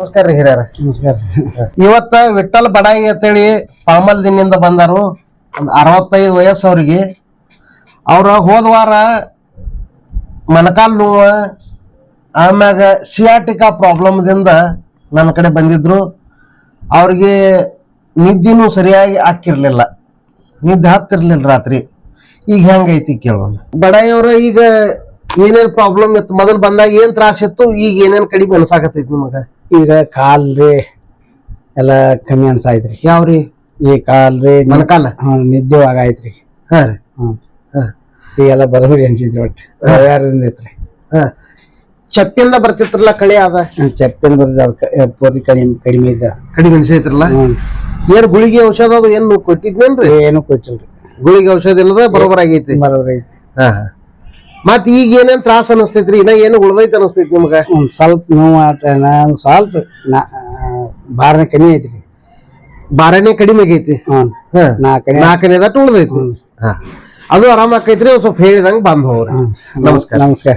ನಮಸ್ಕಾರ ರೀ ಹಿರಿಯರ. ನಮಸ್ಕಾರ ಇವತ್ತ ವಿಠಲ್ ಬಡಾಯಿ ಅಂತೇಳಿ ಪಾಮಲ್ ದಿನಿಂದ ಬಂದಾರು. ಒಂದು ಅರವತ್ತೈದು ವಯಸ್ಸು ಅವ್ರಿಗೆ. ಅವ್ರ ಹೋದ ವಾರ ಮೊಣಕಾಲ್ ನೋವು ಆಮ್ಯಾಗ ಸಿಯಾಟಿಕಾ ಪ್ರಾಬ್ಲಮ್ದಿಂದ ನನ್ನ ಕಡೆ ಬಂದಿದ್ರು. ಅವ್ರಿಗೆ ನಿದ್ದೆನೂ ಸರಿಯಾಗಿ ಹಾಕಿರ್ಲಿಲ್ಲ ನಿದ್ದೆ ಹತ್ತಿರ್ಲಿಲ್ಲ ರಾತ್ರಿ. ಈಗ ಹೆಂಗೈತಿ ಕೇಳೋಣ. ಬಡಾಯಿಯವ್ರ ಈಗ ಏನೇನು ಪ್ರಾಬ್ಲಮ್ ಇತ್ತು? ಮೊದಲು ಬಂದಾಗ ಏನು ತ್ರಾಸ ಇತ್ತು? ಈಗ ಏನೇನು ಕಡಿಮೆ ಅನ್ಸಾಕತ್ತೈತಿ ನಿಮಗ? ಈಗ ಕಾಲ್ರಿ ಎಲ್ಲ ಕಮ್ಮಿ ಅನ್ಸಾಯ್ತ್ರಿ ಯಾವ್ರಿ? ಈ ಕಾಲ್ರಿ ಮೊಣಕಾಲ? ಹ್ಮ್, ನಿದ್ದೆ ಆಗಾಯ್ತ್ರಿ ಹಾ ರೀ. ಹ್ಮ್. ಹಾ. ಈಗೆಲ್ಲ ಬರೋಬರಿ ಅನ್ಸಿದ್ರಿ ಒಟ್ಟು. ಯಾರಿಂದ ಐತ್ರಿ ಹಾಂ. ಚಪ್ಪಿಂದ ಬರ್ತಿತ್ರಲ್ಲ ಕಳೆ ಅದ? ಚಪ್ಪಿನ ಬರ್ತದ ಅದಕ್ಕೆ ಪೂರ್ತಿ ಕಡಿಮೆ ಕಡಿಮೆ ಇದ್ದ ಕಡಿಮೆ ಅನ್ಸೈತ್ರಲ್ಲ? ಹ್ಞೂ ಏನ್ ಗುಳಿಗೆ ಔಷಧ ಅದು ಏನು ಕೊಟ್ಟಿದ್ನೇನ್ರಿ? ಏನು ಕೊಟ್ಟಿಲ್ರಿ. ಗುಳಿಗೆ ಔಷಧ ಇಲ್ಲದ ಬರೋಬರ್ ಆಗೈತಿ ಬರೋಬರ ಐತಿ ಹಾ ಹಾ. ಮತ್ ಈಗ ಏನೇನ್ ತ್ರಾಸ ಅನಸ್ತೈತ್ರಿ? ಇನ್ನ ಏನು ಉಳ್ದೈತಿ ಅನಸ್ತೈತಿ ನಿಮ್ಗ? ಒಂದ್ ಸ್ವಲ್ಪ ನೋವು ಆಟ ಸ್ವಲ್ಪ ನಾ ಭಾರನ ಕಮ್ಮಿ ಐತ್ರಿ. ಬಾರನೇ ಕಡಿಮೆ ಆಗೈತಿ? ಹ್ಮ್. ಹಾ. ನಾಲ್ಕನೇ. ನಾಲ್ಕನೇ ದಟ್ಟು ಉಳ್ದೈತಿ? ಅದು ಆರಾಮ ಆಕೈತ್ರಿ ಒಂದ್ ಸ್ವಲ್ಪ ಹೇಳಿದಂಗ ಬಂದ್ ಹೋಗ್ರಿ. ನಮಸ್ಕಾರ. ನಮಸ್ಕಾರ.